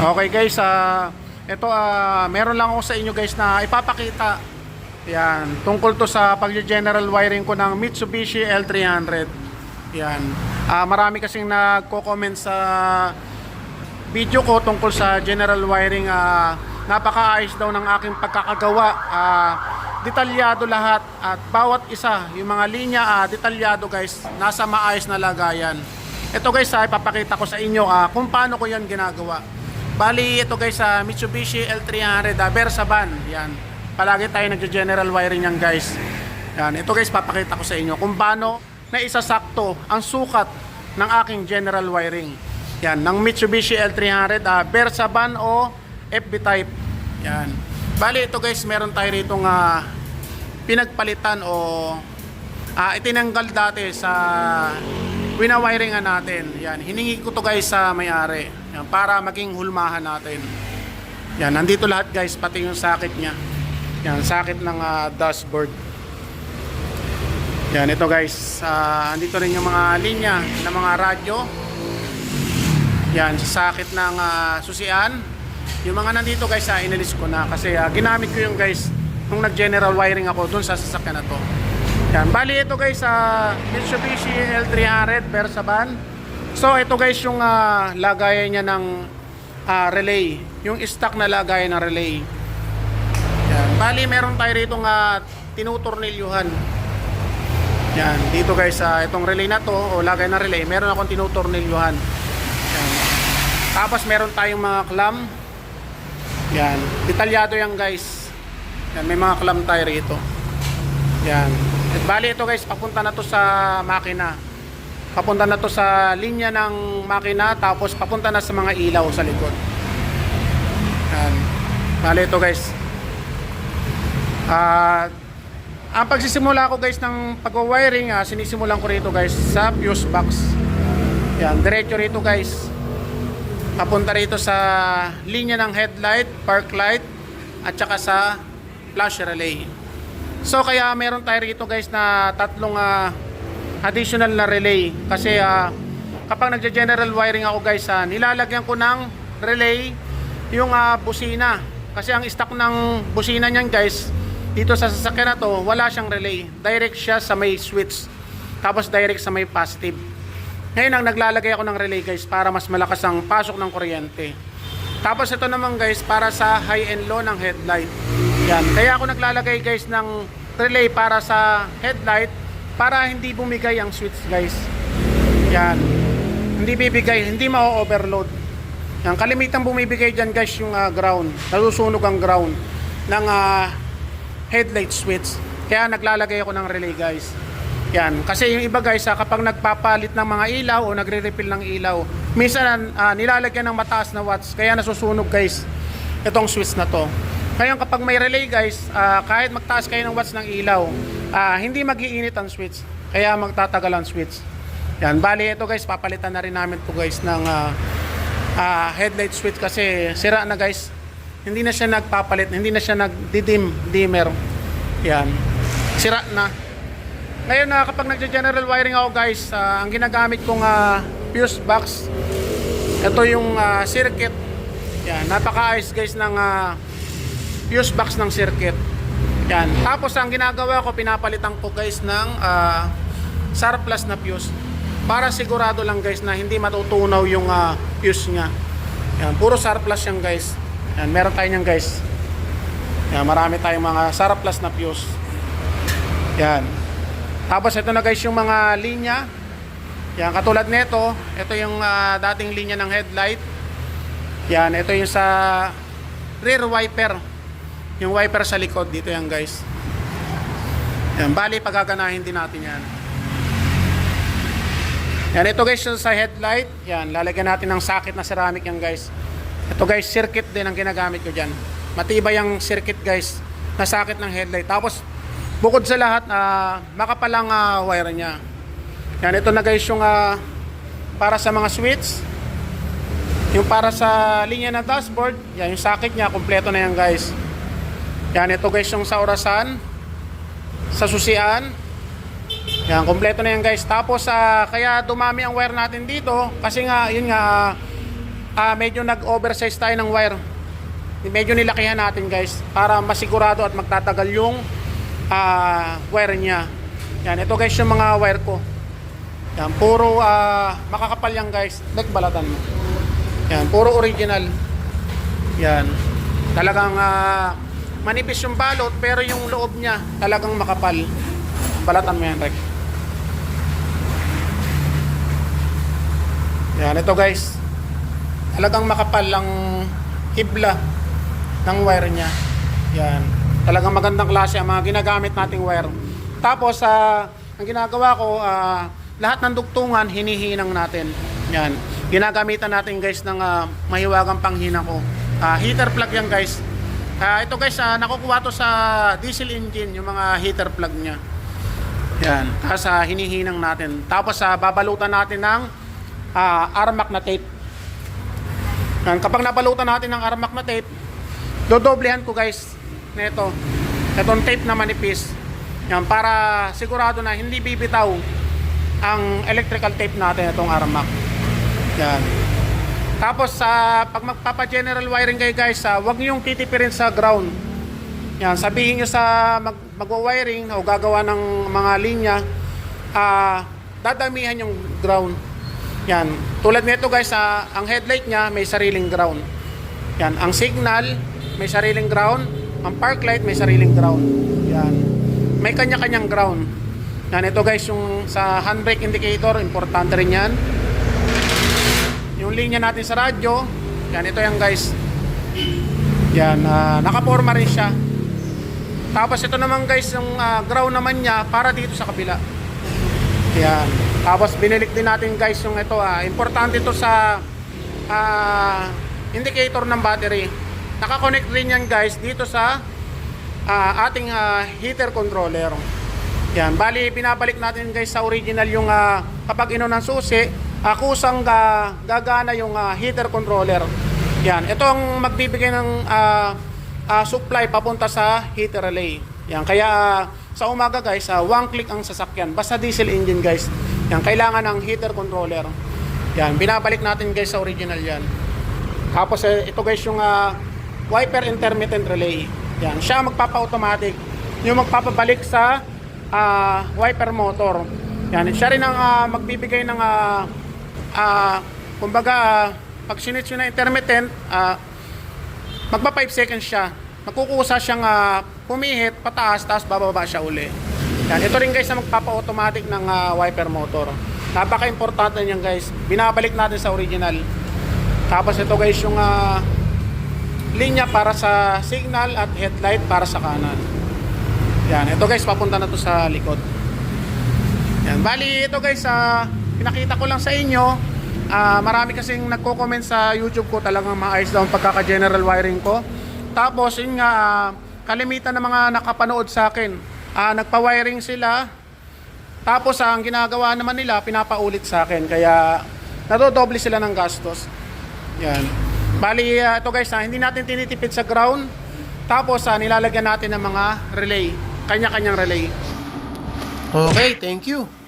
Okay guys, ah ito ah meron lang ako sa inyo guys na ipapakita. Yan, tungkol to sa pag-general wiring ko ng Mitsubishi L300. Yan. Ah marami kasing nagko-comment sa video ko tungkol sa general wiring ah napakaayos daw ng aking pagkakagawa. Ah detalyado lahat at bawat isa, yung mga linya ah detalyado guys, nasa maayos na lagayan. Ito guys, ah, ipapakita ko sa inyo ah, kung paano ko yan ginagawa. Bali, ito guys sa Mitsubishi L300 uh, Versa van. Yan. Palagi tayo nagjo-general wiring yan guys. Yan. Ito guys, papakita ko sa inyo kung paano na isasakto ang sukat ng aking general wiring. Yan. Ng Mitsubishi L300 uh, Versa van o FB type. Yan. Bali, ito guys, meron tayo rito nga pinagpalitan o ah, itinanggal dati sa winawiringan natin. Yan, hiningi ko to guys sa may-ari. Para maging hulmahan natin. Yan, nandito lahat guys, pati yung sakit niya. Yan, sakit ng ah, dashboard. Yan, ito guys, ah, andito rin yung mga linya ng mga radyo. Yan, sa sakit ng ah, susian. Yung mga nandito guys, ah, inalis ko na kasi ah, ginamit ko yung guys nung nag-general wiring ako dun sa sasakyan na to. Yan, bali ito guys sa Mitsubishi L300 Versa van. So ito guys yung ah, lagayan niya ng ah, relay, yung stock na lagayan ng relay. Yan, bali meron tayo rito nga tinutornilyuhan. Yan, dito guys sa itong relay na to o lagay na relay, meron akong tinutornilyuhan. Yan. Tapos meron tayong mga clamp. Yan, detalyado yan guys. Yan, may mga clamp tayo rito. Yan. At bali ito guys, papunta na to sa makina. Papunta na to sa linya ng makina, tapos papunta na sa mga ilaw sa likod. Yan. Bali ito guys. Ah, ang pagsisimula ko guys ng pag-wiring, ah, sinisimulan ko rito guys sa fuse box. Yan, diretso rito guys. Papunta rito sa linya ng headlight, park light, at saka sa flash relay. So kaya meron tayo rito guys na tatlong ah, additional na relay. Kasi ah, kapag nagja-general wiring ako guys ah, nilalagyan ko ng relay yung ah, busina. Kasi ang stock ng busina niyan guys dito sa sasakyan na to wala siyang relay. Direct siya sa may switch. Tapos direct sa may positive. Ngayon ang naglalagay ako ng relay guys para mas malakas ang pasok ng kuryente. Tapos ito naman guys para sa high and low ng headlight. Yan. Kaya ako naglalagay guys ng relay para sa headlight para hindi bumigay ang switch guys. Yan. Hindi bibigay, hindi ma-overload. Yan. Kalimitang bumibigay dyan guys yung ah, ground. Nasusunog ang ground ng ah, headlight switch. Kaya naglalagay ako ng relay guys. Yan. Kasi yung iba guys, ah, kapag nagpapalit ng mga ilaw o nagre-refill ng ilaw, minsan ah, nilalagyan ng mataas na watts. Kaya nasusunog guys itong switch na to. Kaya kapag may relay guys, ah, kahit magtaas kayo ng watts ng ilaw, ah, hindi mag-iinit ang switch. Kaya magtatagal ang switch. Yan. Bali ito guys, papalitan na rin namin to guys ng ah, ah, headlight switch kasi sira na guys. Hindi na siya nagpapalit, hindi na siya nagdidim, dimmer. Yan. Sira na. Ngayon na kapag nagja-general wiring ako guys, ah, ang ginagamit kong ah, fuse box, ito yung ah, circuit. Yan, napaka-ayos guys ng ah, fuse box ng circuit. Yan. Tapos ang ginagawa ko, pinapalitan ko guys ng ah, surplus na fuse. Para sigurado lang guys na hindi matutunaw yung ah, fuse niya. Yan, puro surplus yan guys. Yan, meron tayo niyan guys. Yan, marami tayong mga surplus na fuse. Yan. Tapos ito na guys yung mga linya. Yan, katulad nito, ito yung ah, dating linya ng headlight. Yan, ito yung sa rear wiper. Yung wiper sa likod dito yan guys. Yan, bali pagaganahin din natin yan. Yan, ito guys yung sa headlight. Yan, lalagyan natin ng socket na ceramic yan guys. Ito guys, circuit din ang ginagamit ko dyan. Matibay ang circuit guys na socket ng headlight. Tapos, bukod sa lahat, uh, makapalang uh, wire niya. Yan, ito na guys yung ah, para sa mga switch. Yung para sa linya ng dashboard, yan yung socket niya, kompleto na yan guys. Yan, ito guys yung sa orasan, sa susian. Yan, kompleto na yan guys. Tapos, ah, kaya dumami ang wire natin dito, kasi nga, yun nga, ah, medyo nag-oversize tayo ng wire. Medyo nilakihan natin guys para masigurado at magtatagal yung ah, wire niya. Yan, ito guys yung mga wire ko. Yan, puro ah, makakapal yan guys. Like balatan mo. Yan, puro original. Yan. Talagang ah, manipis yung balot pero yung loob niya talagang makapal. Balatan mo yan, Rek. Yan, ito guys. Talagang makapal ang hibla ng wire niya. Yan. Talagang magandang klase ang mga ginagamit nating wire. Tapos, ah, ang ginagawa ko, ah, lahat ng dugtungan, hinihinang natin. Yan. Ginagamitan natin guys ng ah, mahiwagang panghina ko. Ah, heater plug yan guys. Ah, ito guys, ah, nakukuha to sa diesel engine, yung mga heater plug niya. Yan. Tapos ah, hinihinang natin. Tapos ah, babalutan natin ng ah, armac na tape. Yan. Kapag nabalutan natin ng armac na tape, dodoblehan ko guys nito. Itong tape na manipis. Yan. Para sigurado na hindi bibitaw ang electrical tape natin itong armac. Yan. Tapos sa pag magpapa-general wiring kayo guys, ah, wag niyo yung titipirin sa ground. Yan, sabihin niyo sa mag magwa-wiring o gagawa ng mga linya, ah dadamihan yung ground. Yan. Tulad nito guys, ah, ang headlight niya may sariling ground. Yan, ang signal may sariling ground, ang park light may sariling ground. Yan. May kanya-kanyang ground. Yan, ito guys yung sa handbrake indicator, importante rin yan. Yung linya natin sa radyo, yan ito yan guys. Yan, ah, nakaporma rin siya. Tapos ito naman guys, yung ah, ground naman niya para dito sa kabila. Yan. Tapos binilik din natin guys yung ito. ah, importante ito sa ah, indicator ng battery. Nakakonect rin yan guys dito sa ah, ating ah, heater controller. Yan, bali binabalik natin guys sa original yung ah, kapag ino ng susi, ah, kusang ga, gagana yung ah, heater controller. Yan, ito ang magbibigay ng ah, ah, supply papunta sa heater relay. Yan, kaya ah, sa umaga guys, ah, one click ang sasakyan. Basta diesel engine guys. Yan, kailangan ng heater controller. Yan, binabalik natin guys sa original yan. Tapos eh, ito guys yung ah, wiper intermittent relay. Yan, siya magpapa-automatic. Yung magpapabalik sa ah, wiper motor. Yan, siya rin ang ah, magbibigay ng ah, ah, kumbaga ah, pag sinitch yun na intermittent, ah, magpa 5 seconds siya. Magkukusa siyang ah, pumihit, pataas, tapos bababa siya uli. Yan, ito rin guys na magpapa-automatic ng ah, wiper motor. Napaka-importante niyan guys. Binabalik natin sa original. Tapos ito guys yung ah, linya para sa signal at headlight para sa kanan. Yan, ito guys papunta na to sa likod. Yan, bali ito guys ah, pinakita ko lang sa inyo. Ah, marami kasing nagko-comment sa YouTube ko talagang maayos daw ang pagkaka-general wiring ko. Tapos yun nga ah, kalimitan ng mga nakapanood sa akin. Ah, nagpa-wiring sila. Tapos ah, ang ginagawa naman nila pinapaulit sa akin kaya nadodoble sila ng gastos. Yan. Bali, ah, ito guys, ah, hindi natin tinitipid sa ground. Tapos, ah, nilalagyan natin ng mga relay. Kanya-kanyang relay. Okay, thank you.